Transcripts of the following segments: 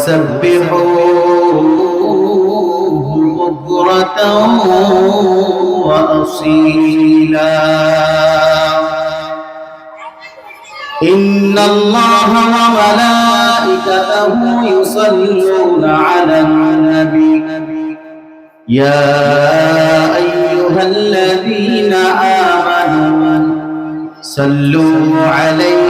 وسبحوه بكرة وأصيلا. إن الله وملائكته يصلون على النبي. يا أيها الذين آمنوا صلوا عليه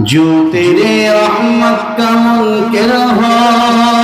जो तेरे रहमत का मुनकर हो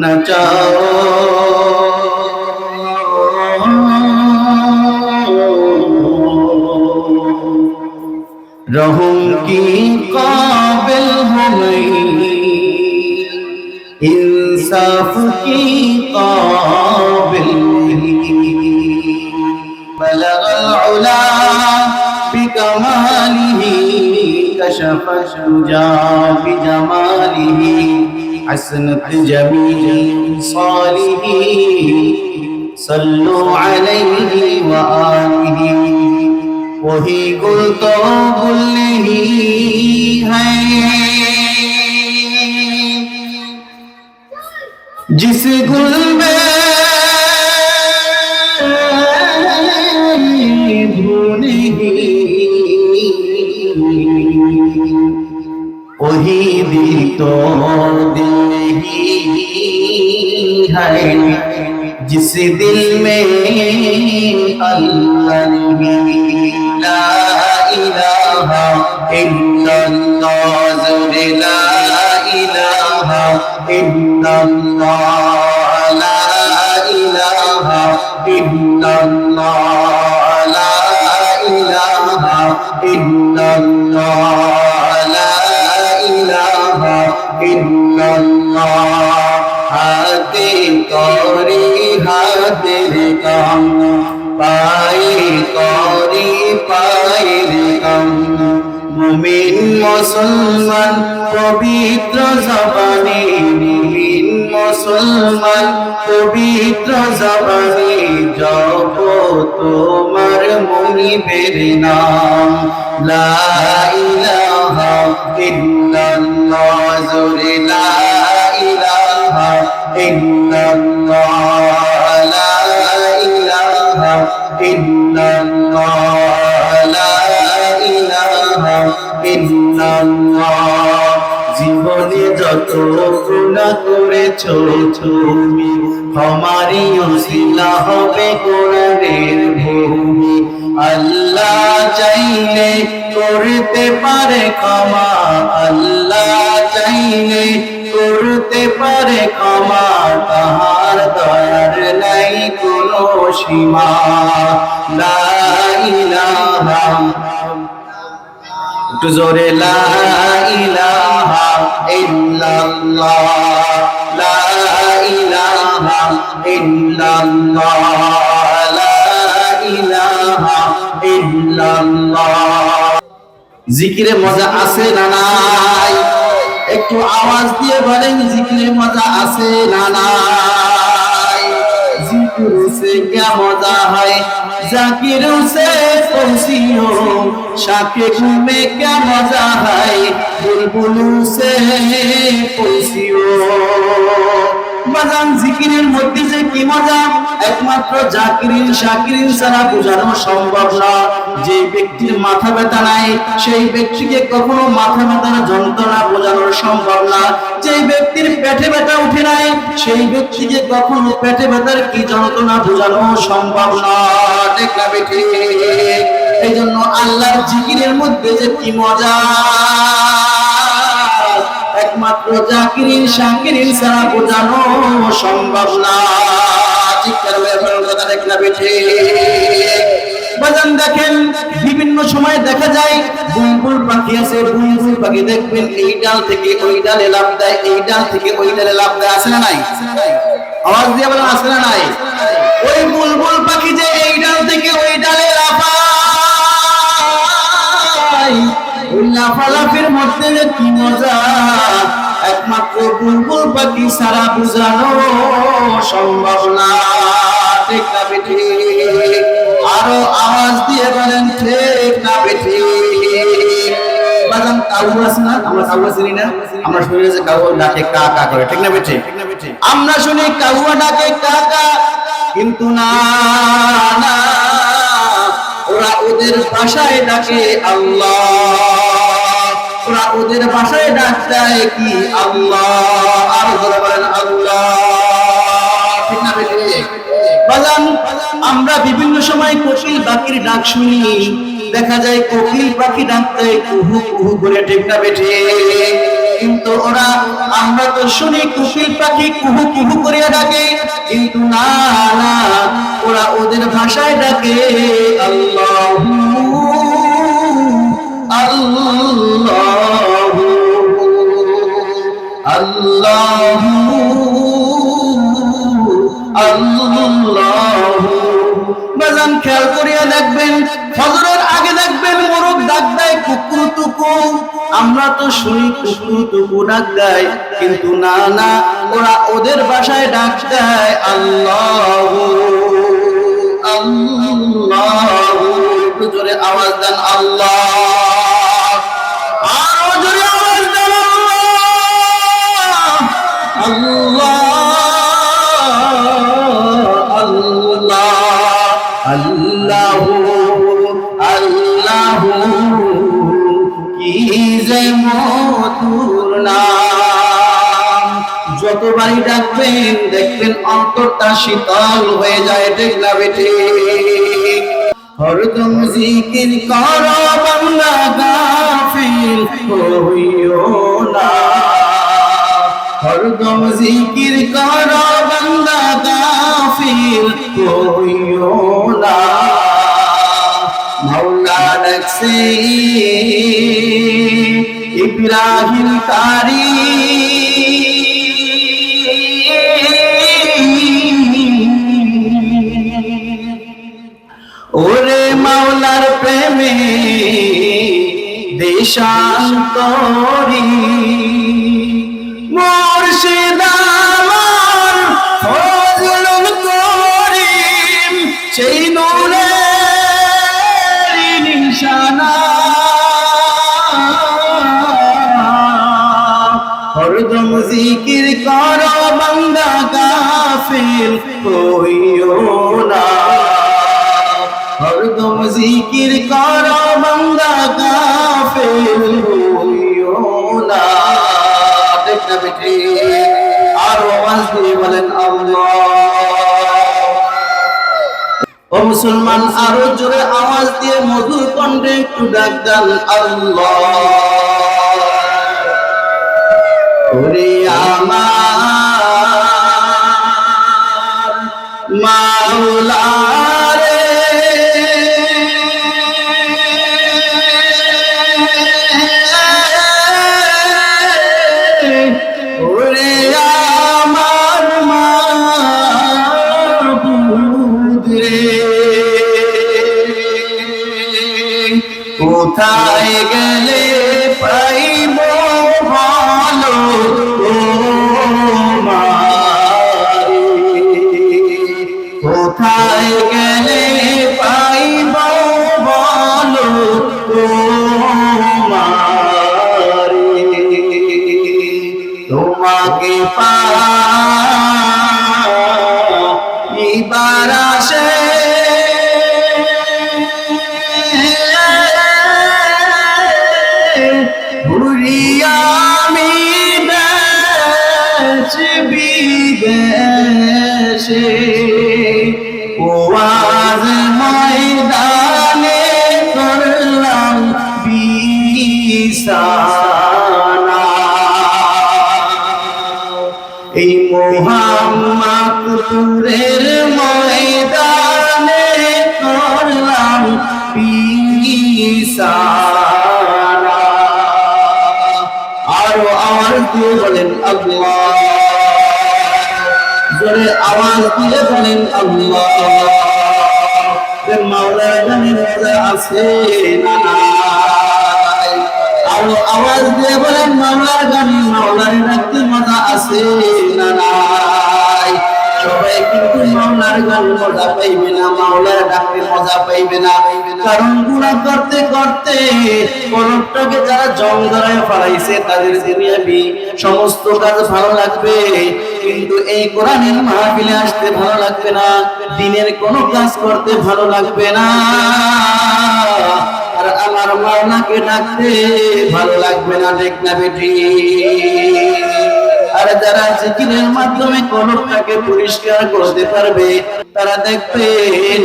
নচাও রহম কি কাবিল হমই ইনসাফ কি কাবিল بلغ العلا بكماله كشف الشجاع بجماله حسنت جميع صالحين صلوا عليه وآله. وهي قلت تو گل جس قلبي جس دل میں اللہ نہیں لا الہ الا اللہ زور لا الہ الا اللہ لا الہ الا اللہ মুসলমান, পবিত্র জবানে মুমিন মুসলমান, পবিত্র জবানে জপ তোমার মনিবের নাম। লা ইলাহা ইল্লাল্লাহ, জোরে লা ইলাহা যত গুণা করেছ তুমি। ক্ষমারই অশিলা হবে কোরআনের ভূমি। আল্লাহ চাইলে করতে পারে ক্ষমা। আল্লাহ চাইলে করতে পারে ক্ষমা। তাহার দয়ার নাই কোনো সীমা। লা একটু জোরে জিকিরে মজা আছে না নাই? একটু আওয়াজ দিয়ে বলেন, জিকিরে মজা আছে না নাই? शिकुर से क्या मजा है जाकिर से पहुंचियो शाके घूमे क्या मजा है बुलबुल से पहुंचियो বাজান জিকিরের মধ্যে যে কি মজা? একমাত্র জাকিরিন শাকিরিন ছাড়া বোঝানো সম্ভব না। যে ব্যক্তির মাথা ব্যথা নাই, সেই ব্যক্তিকে কখনো মাথা ব্যথার যন্ত্রণা সম্ভব না। যে ব্যক্তির পেটে ব্যথা উঠে নাই, সেই ব্যক্তিকে কখনো পেটে ব্যথার কি যন্ত্রণা বোঝানো সম্ভব না। ঠিক এই জন্য আল্লাহর জিকিরের মধ্যে যে কি মজা? একমাত্র জাকিরিন শাকিরিন ছাড়া বোঝানো সম্ভব না। বিভিন্ন সময় দেখা যায় পাখি আছে পাখি দেখবেন, এই ডাল থেকে ওই ডালে লাভ দেয়, এই ডাল থেকে ওই ডালে লাভ দেয়, আছে না নাই? আওয়াজ দিয়ে বলেন না নাই? ওই বুলবুল পাখি যে এই ডাল থেকে ওই ডালে লাফালাফির মধ্যে যে কি মজা? একমাত্র বুলবুল পাখি সারা বুঝানো সম্ভব না। ঠিক না বেঠি? আরও আওয়াজ দিয়ে বলেন, ঠিক না বেঠি? আমরা শুনি যে ডাকে কা কাউয়া ডাকে কা কিন্তু না। ওরা ওদের ভাষায় ডাকে আল্লাহ। ওদের ভাষায় ডাক দেয় কি? আমরা বিভিন্ন সময় কোকিল পাখির ডাক শুনি। দেখা যায় কোকিল পাখি ডাক দেয় কুহু কুহু করে না বেঠে কিন্তু ওরা, আমরা তো শুনি কোকিল পাখি কুহু কুহু করে ডাকে। কিন্তু না না, ওরা ওদের ভাষায় ডাকে আল্লাহ আল্লাহ আল্লাহ আল্লাহ বাজান খেয়াল করিয়া দেখবেন ফজরের আগে দেখবেন মোরগ ডাক দেয় কুকুর টুকু আমরা তো শুনি কুকুর টুকু ডাক দেয় কিন্তু না না ওরা ওদের বাসায় ডাক দেয় আল্লাহ আল্লাহ জোরে আওয়াজ দেন আল্লাহ যতবারই ডাকবেন, দেখবেন অন্তরটা শীতল হয়ে যায় দেখলা বেটে হরদম জিকির কর বাংলা গাফিল হইও না। হরদম জিকির কর বান্দা গাফিল কইও না। মাওলা ডাকছে ইব্রাহিম তারি মাওলার প্রেমে দেশ শান্তরি ফজলুল করিম, সেই নূরের নিশানা। হরদম জিকির কর বান্দা গাফিল হইও জিকির কর বান্দা হইও না। আর আওয়াজ দিয়ে বলেন, আল্লাহ। ও মুসলমান, আরও জোরে আওয়াজ দিয়ে মধুর কণ্ঠে একটু ডাক দেন, আল্লাহ। আমার ታይገል এই মোহাম্মদপুরের ময়দানে করলাম আরও আওয়াজ দিয়ে বলেন আল্লাহ। জোরে আওয়াজ দিয়ে বলেন আল্লাহ। মজা আছে না আওয়াজ দিয়ে বলেন মাওলার গানে, মাওলার ডাকতে মজা আছে না নাই? সবাই কিন্তু মাওলার গান মজা পাইবে না, মাওলার ডাকতে মজা পাইবে না। কারণ গুণা করতে করতে কলপটাকে যারা জং ধরায় ফলাইছে, তাদের দুনিয়াবি সমস্ত কাজ ভালো লাগবে। কিন্তু এই কোরআনের মাহফিলে আসতে ভালো লাগবে না, দিনের কোনো কাজ করতে ভালো লাগবে না। আর আমার মাওলাকে ডাকতে ভালো লাগবে না, দেখ না বেটি। আর যারা জিকিরের মাধ্যমে কলমটাকে পরিষ্কার করতে পারবে, তারা দেখবেন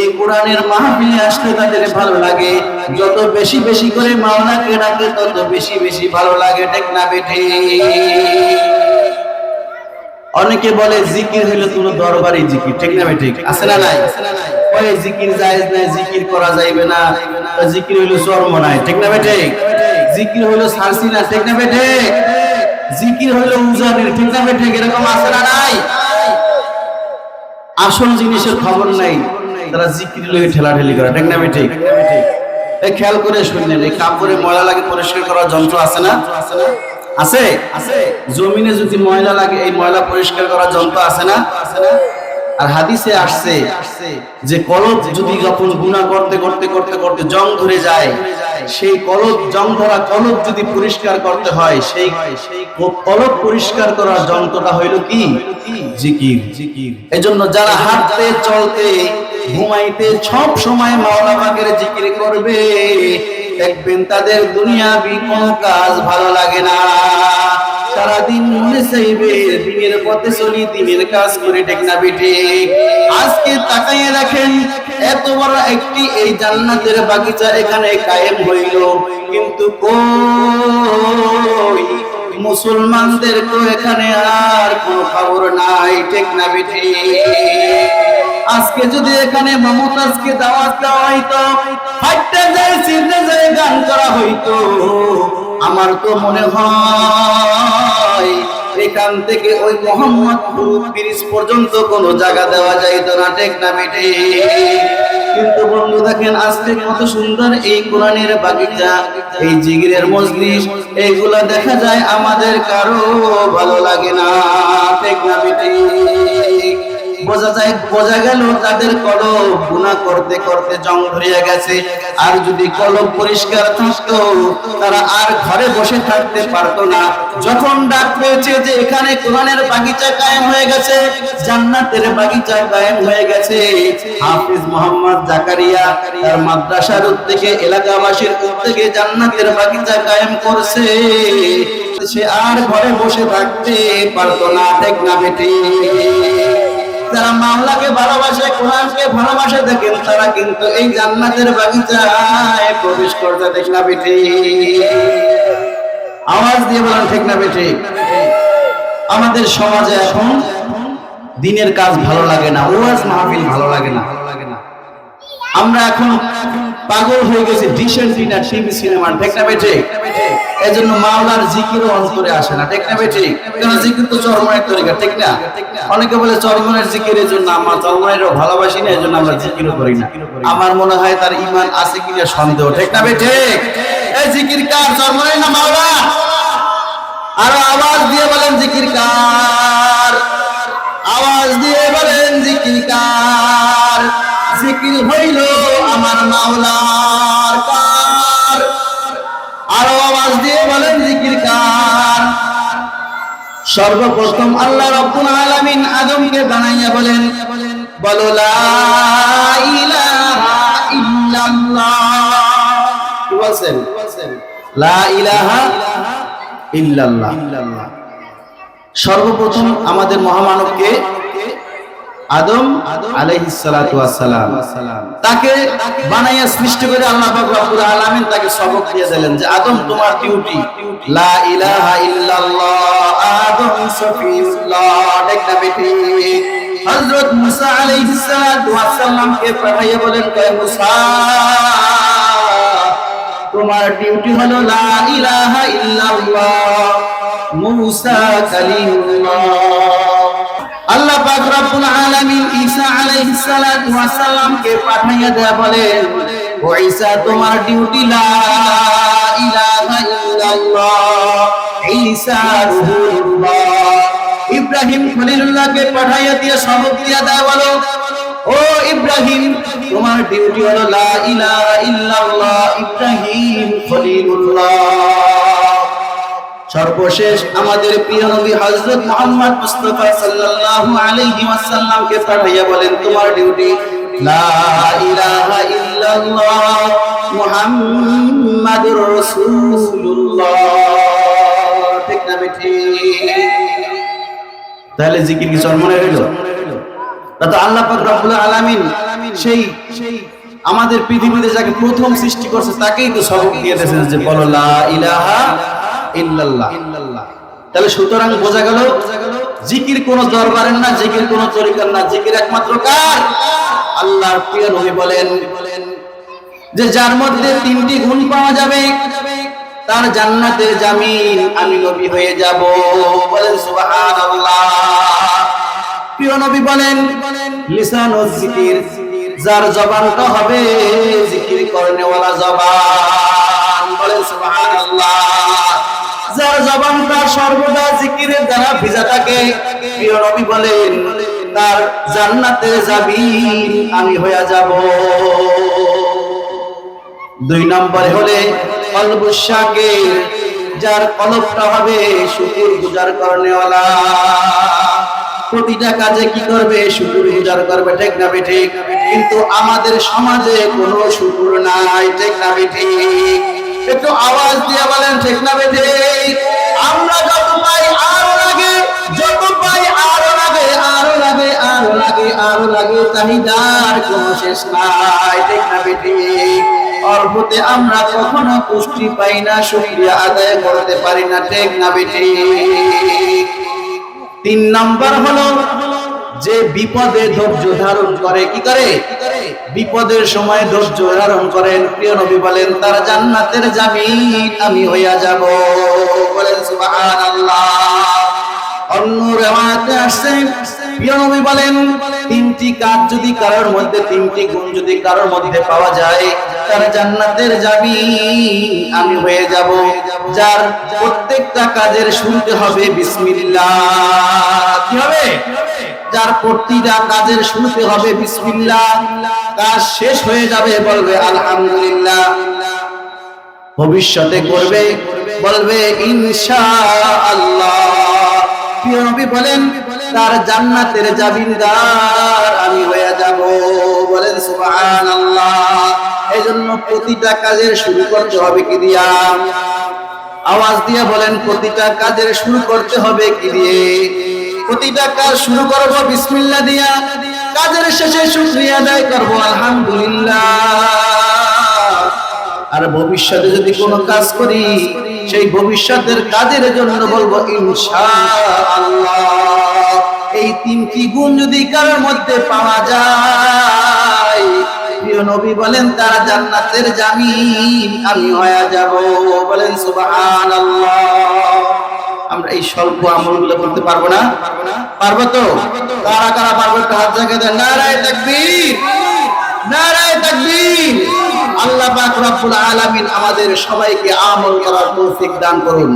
এই কোরআনের মাহফিলে আসলে তাদের ভালো লাগে। যত বেশি বেশি করে মাওলাকে ডাকে, তত বেশি বেশি ভালো লাগে ঠিক না বেঠে অনেকে বলে জিকির হইল কোনো দরবারি জিকির, ঠিক না ঠিক আছে না নাই? ওই জিকির জায়েজ নাই, জিকির করা যাইবে না। জিকির নাই, ঠিক না বেঠে? জিকির সারসি না ঠিক না বেঠে? জিকির ঠিক না বেঠে? এরকম আছে না নাই? আসল জিনিসের খবর নাই, তারা জিকির লয়ে ঠেলাঠেলি করে, ঠিক না এই খেয়াল করে শুনলেন, এই কাপড়ে ময়লা লাগে পরিষ্কার করার যন্ত্র আছে না? আছে? আছে জমিনে যদি ময়লা লাগে, এই ময়লা পরিষ্কার করার যন্ত্র আছে না আছে না? আর হাদিসে আসছে যে কলব যদি যখন গুণা করতে করতে করতে করতে জং ধরে যায়, সেই কলব জং ধরা কলব যদি পরিষ্কার করতে হয়, সেই কলব পরিষ্কার করার যন্ত্রটা হইল কি? জিকির জিকির। এজন্য যারা হাঁটতে, চলতে, ঘুমাইতে সব সময় মাওলা পাকের জিকির করবে, দেখবেন তাদের দুনিয়াবি কোনো কাজ ভালো লাগে না। সারাদিন মনে চাইবে, দিনের পথে চলি, দিনের কাজ করে আজকে তাকাইয়ে এত বড় একটি এই জান্নাতের বাগিচা এখানে কায়েম হইল। কিন্তু কই? মুসলমানদের তো এখানে আর কোনো খবর নাই টেকনা বেটে। আজকে যদি এখানে মমতাজকে দাওয়াত দেওয়া হইতো হাইটে যায়, সিটে যায়, গান করা হইতো। আমার তো মনে হয় এখান থেকে ওই মোহাম্মদপুর ব্রিজ পর্যন্ত কোনো জায়গা দেওয়া যাইত না টেক না বেটে? কিন্তু বন্ধু দেখেন, আজকে কত সুন্দর এই কোরআনের বাগিচা, এই জিগিরের মজলিস, এইগুলা দেখা যায় আমাদের কারও ভালো লাগে না টেক না বেটে? বোঝা যায় তাদের কলব গুনাহ করতে করতে জং ধরিয়া গেছে। আর যদি কলব পরিষ্কার থাকতো, তারা আর ঘরে বসে থাকতে পারতো না। যখন ডাক পেয়েছে যে এখানে কোরআনের বাগিচা কায়েম হয়ে গেছে, জান্নাতের বাগিচা কায়েম হয়ে গেছে। হাফিজ মোহাম্মদ জাকারিয়া তার মাদ্রাসার উদ্যোগে, এলাকাবাসীর উদ্যোগে জান্নাতের বাগিচা কায়েম করছে। সে আর ঘরে বসে থাকতে পারতো না ঠিক না বেটি। যারা মাওলাকে ভালোবাসে, কোরআনকে ভালোবাসে দেখেন, তারা কিন্তু এই জান্নাতের বাগিচায় প্রবেশ করতে দেখ না বেঠে। আওয়াজ দিয়ে বলেন, ঠিক না বেঠে। আমাদের সমাজে এখন দিনের কাজ ভালো লাগে না, ওয়াজ মাহফিল ভালো লাগে না। আমরা এখন পাগল হয়ে গেছি টিভি ঠিক না এজন্য মাওলার জিকিরও অন্তরে আসে না, ঠিক না কেন জিকির তো তরিকা, ঠিক না? অনেকে বলে চরমনের জিকিরের জন্য আমরা চরমনেরও ভালোবাসি না এজন্য আমরা জিকিরও করি না। আমার মনে হয় তার ইমান আছে কিনা সন্দেহ, ঠিক না বেঠে এই জিকির কার চরমনের না মাওলা? আরও আওয়াজ দিয়ে বলেন জিকির কার। আওয়াজ দিয়ে বলেন জিকির কার। জিকির হইল আমার মাওলার কার আরও আওয়াজ দিয়ে বলেন জিকির কার। সর্বপ্রথম আল্লাহ রব্বুল আলামিন আদমকে বানাইয়া বলেন, বলো লা ইলাহা ইল্লাল্লাহ। কি লা ইলাহা ইল্লাল্লাহ। সর্বপ্রথম আমাদের মহামানবকে আদম আলাইহিস সালাতু তাকে বানাইয়া সৃষ্টি করে আল্লাহ পাক রব্বুল আলামিন তাকে সবক দিয়ে দিলেন যে, আদম, তোমার ডিউটি? লা ইলাহা ইল্লাল্লাহ, আদম সফিউল্লাহ। না বেটি। হযরত মুসা কে বলেন কয় মুসা, তোমার ডিউটি হলো লা ইলাহা ইল্লাল্লাহ, মুসা কালিমুল্লাহ। রব্বুল আলামিন ঈসা আলাইহিস সালাতু ওয়াস পাঠাইয়া দেয়া বলেন ও ঈসা, তোমার ডিউটি লা ইলাহা ইল্লাল্লাহ। ঈসা রূহুল্লাহ ইব্রাহিম খলিলুল্লাহকে পাঠাইয়া দিয়ে সবক দিয়া দেয়া বলো, ও ইব্রাহিম, তোমার ডিউটি হলো লা ইলাহা ইল্লাল্লাহ, ইব্রাহিম খলিলুল্লাহ। সর্বশেষ আমাদের প্রিয় নবী হযরত মুহাম্মদ মুস্তাফা সাল্লাল্লাহু আলাইহি ওয়াসাল্লামকে পাঠাইয়া বলেন, তোমার ডিউটি লা ইলাহা ইল্লাল্লাহ, মুহাম্মাদুর রাসূলুল্লাহ। ঠিক না তাহলে জিকির কি চরমনে রইল? তা তো আল্লাহ পাক রব্বুল আলামিন সেই সেই আমাদের পৃথিবীতে যাকে প্রথম সৃষ্টি করছে, তাকেই তো সবক দিয়ে দিয়েছেন যে বলো, লা ইলাহা তাহলে সুতরাং বোঝা গেল, জিকির কোন দরবারের না, জিকির কোন তরিকার না, জিকির একমাত্র কার? আল্লাহর প্রিয় নবী বলেন যে যার মধ্যে তিনটি গুণ পাওয়া যাবে, তার জান্নাতের জামিন আমি নবী হয়ে যাব। বলেন সুবহানাল্লাহ। প্রিয় নবী বলেন, লিসান ও জিকির, যার জবানটা হবে জিকির করনেওয়ালা জবান। বলেন সুবহানাল্লাহ। যার জবানটা সর্বদা জিকিরের দ্বারা ভিজা থাকে। প্রিয় নবী বলেন, তার জান্নাতে যাবি, আমি হইয়া যাব। দুই নম্বরে হলে কলবুসাকে যার কলবটা হবে শুকুর গুজার করনেওয়ালা। প্রতিটা কাজে কি করবে? শুকুর গুজার করবে, ঠিক না ঠিক কিন্তু আমাদের সমাজে কোনো শুকুর নাই, ঠিক না ঠিক একটু আওয়াজ দিয়ে বলেন, ঠিক না বেঠে? আমরা যত পাই আরও লাগে, যত পাই আরও লাগে আরও লাগে আরও লাগে আরও লাগে, চাহিদার কোনো শেষ নাই, ঠিক না বেঠে? অল্পতে আমরা কখনো পুষ্টি পাই না শুক্রিয়া আদায় করতে পারি না, ঠিক না তিন নাম্বার হলো যে বিপদে ধৈর্য ধারণ করে, কি করে? বিপদের সময় ধৈর্য ধারণ করেন। প্রিয় নবী বলেন, তার জান্নাতের জামিন, আমি হইয়া যাব। বলেন, সুবহানাল্লাহ। অন্য রেওয়ায়াতে আসছে, প্রিয় নবী বলেন, তিনটি কাজ যদি কারোর মধ্যে, তিনটি গুণ যদি কারোর মধ্যে পাওয়া যায়, তার জান্নাতের যাবি আমি হয়ে যাব। যার প্রত্যেকটা কাজের শুনতে হবে বিসমিল্লাহ। কি হবে? যার প্রতিটা কাজের শুনতে হবে বিসমিল্লাহ, কাজ শেষ হয়ে যাবে, বলবে আলহামদুলিল্লাহ। ভবিষ্যতে করবে, বলবে ইনশাআল্লাহ। প্রিয় নবী বলেন, তার জান্নাতের জামিনদার আমি হয়ে যাব, বলেন সুবহানাল্লাহ। এজন্য প্রতিটা কাজের শুরু করতে হবে কি দিয়া? আওয়াজ দিয়ে বলেন, প্রতিটা কাজের শুরু করতে হবে কি দিয়ে? প্রতিটা কাজ শুরু করব, বিসমিল্লাহ দিয়া। কাজের শেষে শুকরিয়া আদায় করব, আলহামদুলিল্লাহ। আর ভবিষ্যতে যদি কোনো কাজ করি, সেই ভবিষ্যতের কাজের জন্য বলব এই তিনটি গুণ যদি কারোর মধ্যে পাওয়া যায়, প্রিয় নবী বলেন, তার জান্নাতের জামিন আমি হয়ে যাব। বলেন, সুবহানাল্লাহ। আমরা এই স্বল্প আমলগুলো করতে পারব না। পারব তো? কারা কারা পারব একটা হাত জায়গা দেন। নারায় তাকবীর। নারায় তাকবীর। আল্লাহ পাক রব্বুল আলামিন আমাদের সবাইকে আমল করার তৌফিক দান করুন।